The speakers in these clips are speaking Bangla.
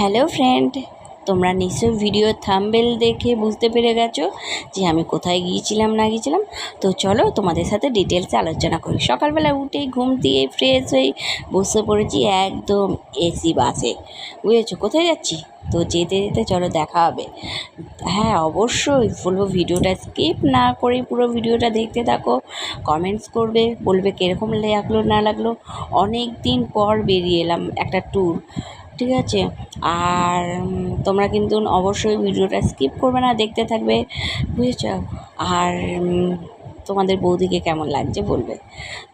হ্যালো ফ্রেন্ড, তোমরা নিশ্চয়ই ভিডিও থাম্বেল দেখে বুঝতে পেরে গেছো যে আমি কোথায় গিয়েছিলাম, না গিয়েছিলাম? তো চলো তোমাদের সাথে ডিটেলসে আলোচনা করি। সকালবেলা উঠে ঘুম দিয়ে ফ্রেশ হয়ে বসে পড়েছি একদম এসি বাসে। বুঝেছ? কোথায় যাচ্ছি? তো যেতে যেতে চলো দেখা হবে। হ্যাঁ অবশ্যই বলব ভিডিওটা স্কিপ না করে পুরো ভিডিওটা দেখতে থাকো। কমেন্টস করবে, বলবে কীরকম লাগল, না লাগল। অনেক দিন পর বেরিয়ে এলাম একটা ট্যুর ঠিক আছে? আর তোমরা কিন্তু অবশ্যই ভিডিওটা স্কিপ করবে না, দেখতে থাকবে, বুঝেছ? আর তোমাদের বৌদিকে কেমন লাগছে বলবে।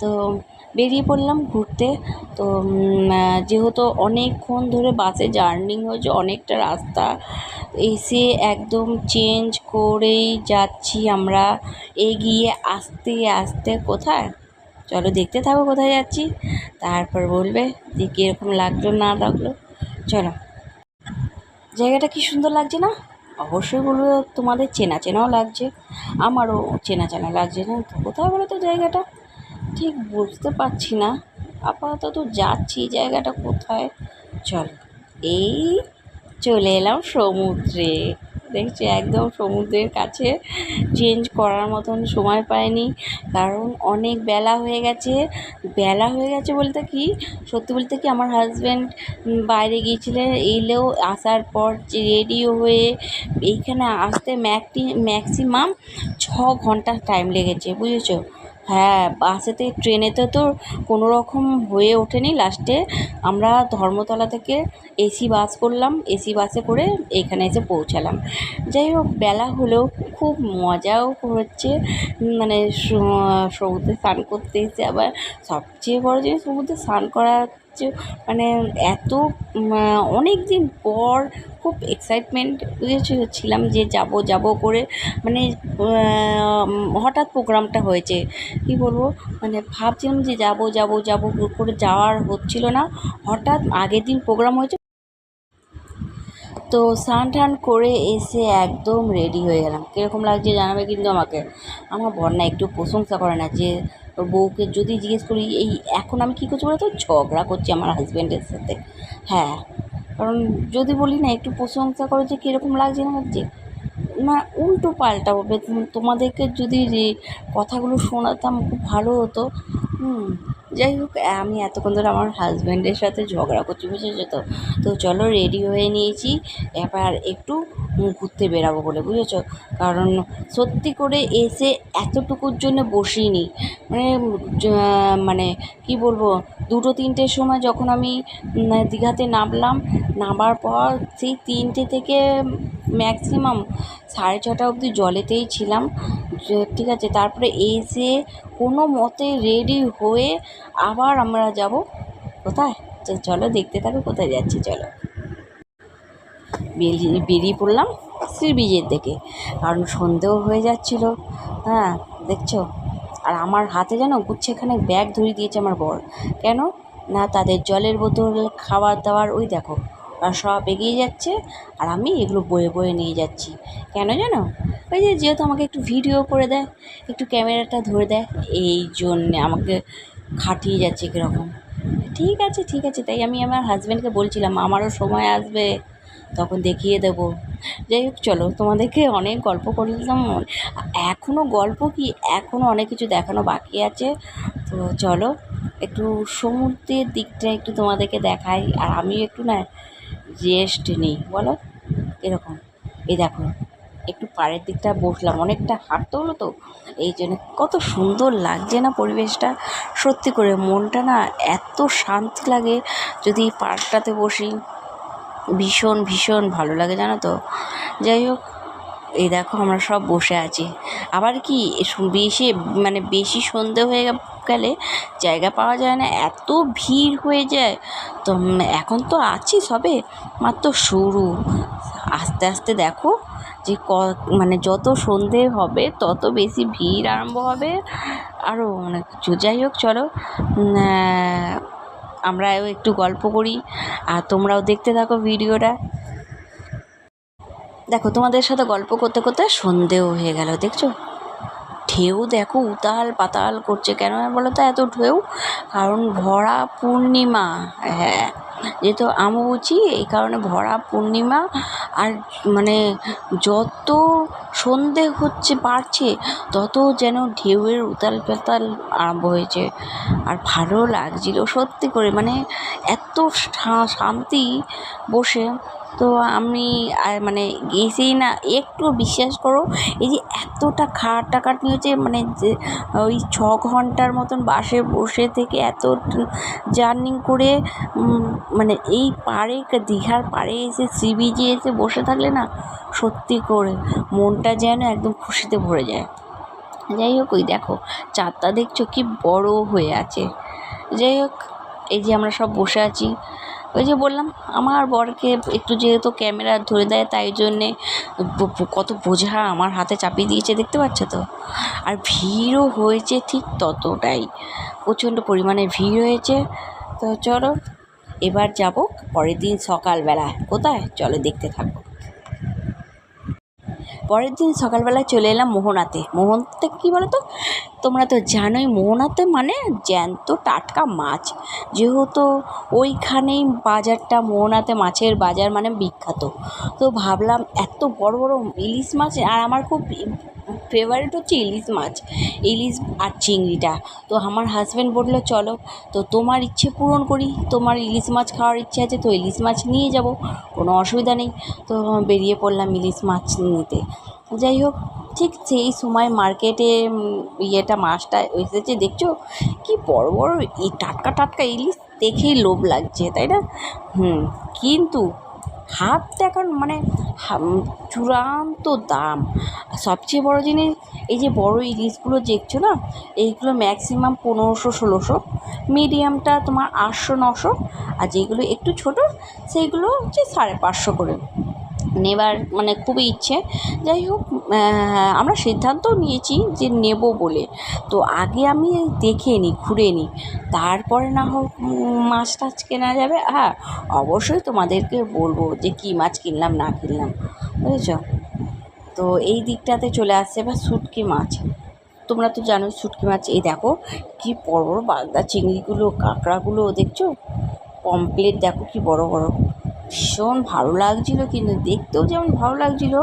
তো, বেরিয়ে পড়লাম ঘুরতে। তো যেহেতু অনেকক্ষণ ধরে বাসে জার্নি হয়েছে, অনেকটা রাস্তা এসে একদম চেঞ্জ করেই যাচ্ছি আমরা, এগিয়ে আসতে আসতে কোথায়? চলো দেখতে থাকো কোথায় যাচ্ছি। তারপর বলবে যে কীরকম লাগল না লাগল। চলো। জায়গাটা কি সুন্দর লাগছে না? অবশ্যই বলব তোমাদের চেনা চেনাও লাগছে, আমারও চেনা চেনা লাগছে না তো। কোথায় বলো তো জায়গাটা? ঠিক বুঝতে পারছি না। আপাতত যাচ্ছি জায়গাটা কোথায়? চলো, এই চলে এলাম সমুদ্রে। দেখছি একদম সমুদ্রের কাছে চেঞ্জ করার মতন সময় পায়নি কারণ অনেক বেলা হয়ে গেছে। বেলা হয়ে গেছে বলতে কি? সত্যি বলতে কি আমার হাজব্যান্ড বাইরে গিয়েছিলেন এলেও আসার পর রেডিও হয়ে এইখানে আসতে ম্যাক্সিমাম ছ ঘণ্টা টাইম লেগেছে, বুঝেছ? হ্যাঁ বাসেতে ট্রেনেতে তো কোনো রকম হয়ে ওঠেনি লাস্টে। আমরা ধর্মতলা থেকে এসি বাস করলাম, এসি বাসে করে এখানে এসে পৌঁছালাম। যাই হোক, বেলা হলেও খুব মজাও হচ্ছে। মানে সমুদ্রে স্নান করতে এসে আবার সবচেয়ে বড়ো জিনিস সমুদ্রে স্নান করা মানে এত অনেক দিন পর খুব এক্সাইটমেন্ট ছিলাম যে যাব যাব করে মানে হঠাৎ প্রোগ্রামটা হয়েছে। কি বলব মানে ভাবছিলাম যে যাব যাব যাব করে যাওয়ার হচ্ছিল না। হঠাৎ আগের দিন প্রোগ্রাম হয়েছে। তো স্নান টান করে এসে একদম রেডি হয়ে গেলাম। কীরকম লাগছে জানাবে কিন্তু আমাকে। আমার বর একটু প্রশংসা করে না যে ওর বউকে যদি জিজ্ঞেস করি, এই এখন আমি কী করছি বলো তো ঝগড়া করছি আমার হাজব্যান্ডের সাথে। হ্যাঁ কারণ যদি বলি না, একটু প্রশংসা করো যে কীরকম লাগছে না লাগছে না, উল্টো পাল্টা হবে তোমাদেরকে যদি কথাগুলো শোনাতাম খুব ভালো হতো। হুম, যাই হোক, আমি এতক্ষণ ধরে আমার হাজব্যান্ডের সাথে ঝগড়া করছি, বুঝেছ তো? তো চলো রেডি হয়ে নিয়েছি। এবার একটু ঘুরতে বেরাবো বলে, বুঝেছ? কারণ সত্যি করে এসে এতটুকুর জন্য বসিনি। মানে মানে কি বলব? দুটো তিনটের সময় যখন আমি দীঘাতে নামলাম, নামার পর সেই তিনটে থেকে ম্যাক্সিমাম সাড়ে ছটা অবধি জলেতেই ছিলাম ঠিক আছে? তারপরে এসে কোনো মতে রেডি হয়ে আবার আমরা যাব। কোথায়? চলো দেখতে থাকো, কোথায় যাচ্ছি, চলো। বেরিয়ে বেরিয়ে পড়লাম সি বিচের দিকে। কারণ সন্ধেও হয়ে যাচ্ছিল। হ্যাঁ দেখছ? আর আমার হাতে যেন গুচ্ছে এখানে ব্যাগ ধরিয়ে দিয়েছে আমার বর। কেন? না, তাদের জলের বোতল, খাবার দাবার, ওই দেখো আর সব এগিয়ে যাচ্ছে আর আমি এগুলো বয়ে বয়ে নিয়ে যাচ্ছি। কেন জানো ওই যে যেহেতু আমাকে একটু ভিডিও করে দেয়, একটু ক্যামেরাটা ধরে দেয়, এই জন্যে আমাকে খাটিয়ে যাচ্ছে কীরকম ঠিক আছে ঠিক আছে, তাই আমি আমার হাজব্যান্ডকে বলছিলাম, আমারও সময় আসবে। তখন দেখিয়ে দেবো। যাই হোক, চলো তোমাদেরকে অনেক গল্প করলাম। এখনও গল্প কি? এখনও অনেক কিছু দেখানো বাকি আছে। তো চলো, একটু সমুদ্রের দিকটা একটু তোমাদেরকে দেখাই। আর আমিও একটু না রেস্ট নিই, বলো? এরকম। এই দেখো, একটু পাড়ের দিকটা বসলাম। অনেকটা হাঁটতে হলো তো। এই জন্য কত সুন্দর লাগছে না পরিবেশটা। সত্যি করে মনটা না এত শান্তি লাগে যদি পার্কটাতে বসি। ভীষণ ভীষণ ভালো লাগে, জানো তো? যাই হোক, এই দেখো আমরা সব বসে আছি। আবার কি বেশি মানে বেশি সন্ধে হয়ে গেলে জায়গা পাওয়া যায় না, এত ভিড় হয়ে যায়। তো এখন তো আছি সবে, মাত্র শুরু। আস্তে আস্তে দেখো যে ক মানে যত সন্ধে হবে, তত বেশি ভিড় আরম্ভ হবে। আরও অনেক কিছু। যাই হোক, চলো আমরাও একটু গল্প করি আর তোমরাও দেখতে থাকো ভিডিওটা। দেখো, তোমাদের সাথে গল্প করতে করতে সন্ধেও হয়ে গেল, দেখছ? ঢেউ দেখো, উতাল পাতাল করছে। কেন বলো তো, এত ঢেউ? কারণ ভরা পূর্ণিমা হ্যাঁ। যেহেতু আমবুচি এই কারণে ভরা পূর্ণিমা আর মানে যত সন্ধে হচ্ছে বাড়ছে, তত যেন ঢেউয়ের উতাল পাতাল আরম্ভ হয়েছে। আর ভালো লাগছিল সত্যি করে মানে এত শান্তি বসে তো আমি মানে গেছেই না, একটু বিশ্বাস করো, এই যে এতটা খাটাখাটনি হচ্ছে মানে যে, ওই ছ ঘণ্টার মতন বাসে বসে থেকে এত জার্নি করে মানে এই পাড়ে, দীঘার পাড়ে এসে সি বিচে এসে বসে থাকলে না, সত্যি করে মনটা যেন একদম খুশিতে ভরে যায়। যাই হোক, ওই দেখো, চাঁদটা দেখছ কি বড় হয়ে আছে। যাই হোক, এই যে আমরা সব বসে আছি ওই যে বললাম, আমার বরকে একটু যেহেতু ক্যামেরা ধরে দেয়, তাই জন্যে কত বোঝা আমার হাতে চাপিয়ে দিয়েছে, দেখতে পাচ্ছ তো? আর ভিড়ও হয়েছে ঠিক ততটাই। প্রচণ্ড পরিমাণে ভিড় হয়েছে। তো চলো, এবার যাব পরের দিন সকালবেলা। কোথায়? চলো দেখতে থাকো। পরের দিন সকালবেলায় চলে এলাম মোহনাতে। মোহনাতে কী বলো তো তোমরা তো জানোই, মোহনাতে মানে জ্যান্ত টাটকা মাছ। যেহেতু ওইখানেই বাজারটা মোহনাতে মাছের বাজার মানে বিখ্যাত। তো ভাবলাম এত বড় বড় ইলিশ মাছ, আর আমার খুব ফেভারিট হচ্ছে ইলিশ মাছ, ইলিশ আর চিংড়িটা। তো আমার হাজব্যান্ড বলল, চলো, তো তোমার ইচ্ছে পূরণ করি। তোমার ইলিশ মাছ খাওয়ার ইচ্ছে আছে, তো ইলিশ মাছ নিয়ে যাব, কোনো অসুবিধা নেই। তো বেরিয়ে পড়লাম ইলিশ মাছ নিতে। যাই হোক ঠিক সেই সময় মার্কেটে ইয়েটা মাছটা এসেছে, দেখছ? কি বড় বড় এই টাটকা টাটকা ইলিশ, দেখেই লোভ লাগছে, তাই না? হুম, কিন্তু হাত দেখার মানে চূড়ান্ত দাম। সবচেয়ে বড় জিনিস, এই যে বড় ইলিশগুলো দেখছ না, এইগুলো ম্যাক্সিমাম পনেরোশো, ষোলোশো মিডিয়ামটা তোমার আটশো, নশো, আর যেগুলো একটু ছোট, সেইগুলো হচ্ছে সাড়ে পাঁচশো করে। নেবার মানে খুবই ইচ্ছে। যাই হোক আমরা সিদ্ধান্তও নিয়েছি যে নেব বলে। তো আগে আমি দেখে নিই ঘুরে নিই তারপরে না হোক মাছ টাছ কেনা যাবে। হ্যাঁ অবশ্যই তোমাদেরকে বলব যে কী মাছ কিনলাম, না কিনলাম, বুঝেছ? তো এই দিকটাতে চলে আসছে এবার শুটকি মাছ। তোমরা তো জানোই শুটকি মাছ। এই দেখো, কি বড় বড় বাগদা চিংড়িগুলো, কাঁকড়াগুলো, দেখছ? পমপ্লেট, দেখো কি বড় বড়। ভীষণ ভালো লাগছিল কিন্তু দেখতেও যেমন ভালো লাগছিল,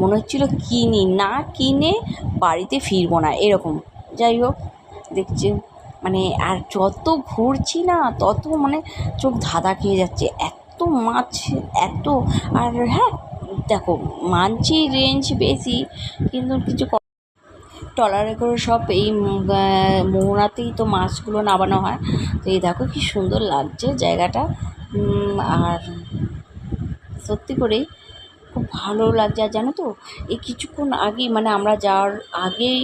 মনে হচ্ছিল কিনি, না কিনে বাড়িতে ফিরবো না, এরকম। যাই হোক, দেখছি মানে আর যত ঘুরছি না, তত মানে চোখ ধাঁধা খেয়ে যাচ্ছে। এত মাছ, এত, আর হ্যাঁ দেখো, মানছি রেঞ্জ বেশি, কিন্তু কিছু ট্রলারে করে সব এই মোহনাতেই তো মাছগুলো নামানো হয়। তো এই দেখো কি সুন্দর লাগছে জায়গাটা। আর সত্যি করেই খুব ভালো লাগছে। আর জানো তো, এই কিছুক্ষণ আগেই মানে আমরা যাওয়ার আগেই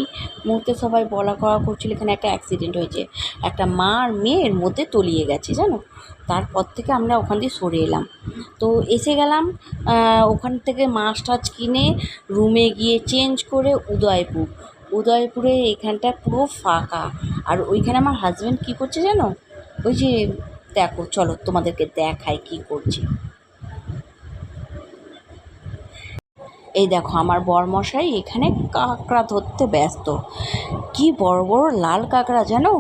মুহূর্তে সবাই বলা কওয়া করছিল, এখানে একটা অ্যাক্সিডেন্ট হয়েছে। একটা মা আর মেয়ের মধ্যে তলিয়ে গেছে, জানো? তারপর থেকে আমরা ওখান দিয়ে সরে এলাম। তো এসে গেলাম ওখান থেকে মাছ টাছ কিনে রুমে গিয়ে চেঞ্জ করে উদয়পুর। উদয়পুরে এখানটা পুরো ফাঁকা। আর ওইখানে আমার হাজব্যান্ড কী করছে জানো? ওই যে দেখো, চলো তোমাদেরকে দেখাই কী করছে। এই দেখো, আমার বরমশাই এখানে কাঁকড়া ধরতে ব্যস্ত। কি বড় বড় লাল কাঁকড়া জানো?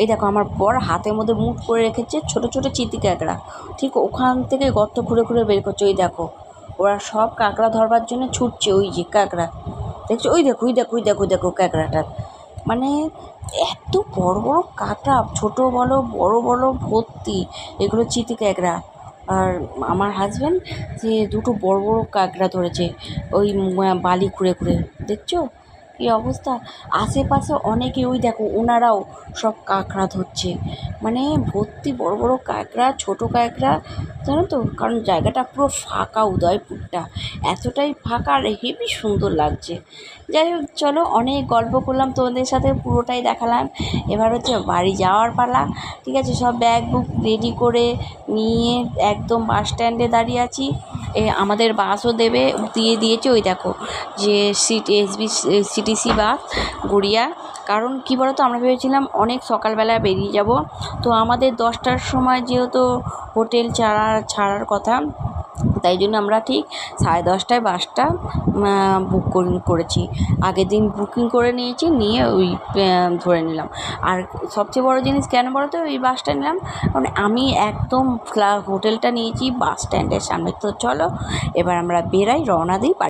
এই দেখো, আমার বর হাতের মধ্যে মুখ করে রেখেছে ছোট ছোট চিতি কাঁকড়া। ঠিক ওখান থেকে গর্ত খুঁড়ে খুঁড়ে বের করছে, ওই দেখো। ওরা সব কাঁকড়া ধরবার জন্য ছুটছে, ওই যে কাঁকড়া। দেখছ? ওই দেখো ওই দেখো ওই দেখো দেখো কাঁকড়াটা মানে এত বড় বড় কাঁকড়া, ছোট বলো, বড় বড় ভর্তি এগুলো চিতি কাঁকড়া। আর আমার হাজব্যান্ড যে দুটো বড় বড় কাঁকড়া ধরেছে ওই বালি খুঁড়ে খুঁড়ে দেখছ? কী অবস্থা? আশেপাশে অনেকে ওই দেখো, ওনারাও সব কাঁকড়া ধরছে। মানে ভর্তি বড় বড় কাঁকড়া, ছোট কাঁকড়া, জানো তো? কারণ জায়গাটা পুরো ফাঁকা উদয়পুরটা। এতটাই ফাঁকা আর হেবি সুন্দর লাগছে। যাই হোক, চলো অনেক গল্প করলাম, তোমাদের সাথে পুরোটাই দেখালাম। এবার হচ্ছে বাড়ি যাওয়ার পালা, ঠিক আছে? সব ব্যাগ বুক রেডি করে নিয়ে একদম বাস স্ট্যান্ডে দাঁড়িয়ে আছি। এ, আমাদের বাসও দেবে, দিয়ে দিয়েছে ওই দেখো যে seat SB STC bus Garia. কারণ কী তো আমরা ভেবেছিলাম অনেক সকালবেলা বেরিয়ে যাব। তো আমাদের দশটার সময় যেহেতু হোটেল ছাড়া, ছাড়ার কথা, তাই জন্য আমরা ঠিক সাড়ে দশটায় বাসটা বুক করেছি। আগের দিন বুকিং করে নিয়েছি, নিয়ে ওই ধরে নিলাম। আর সবচেয়ে বড় জিনিস কেন বলো তো ওই বাসটা নিলাম? মানে আমি একদম হোটেলটা নিয়েছি, বাস স্ট্যান্ডের সামনে। তো চলো, এবার আমরা বেরাই, রওনা দিই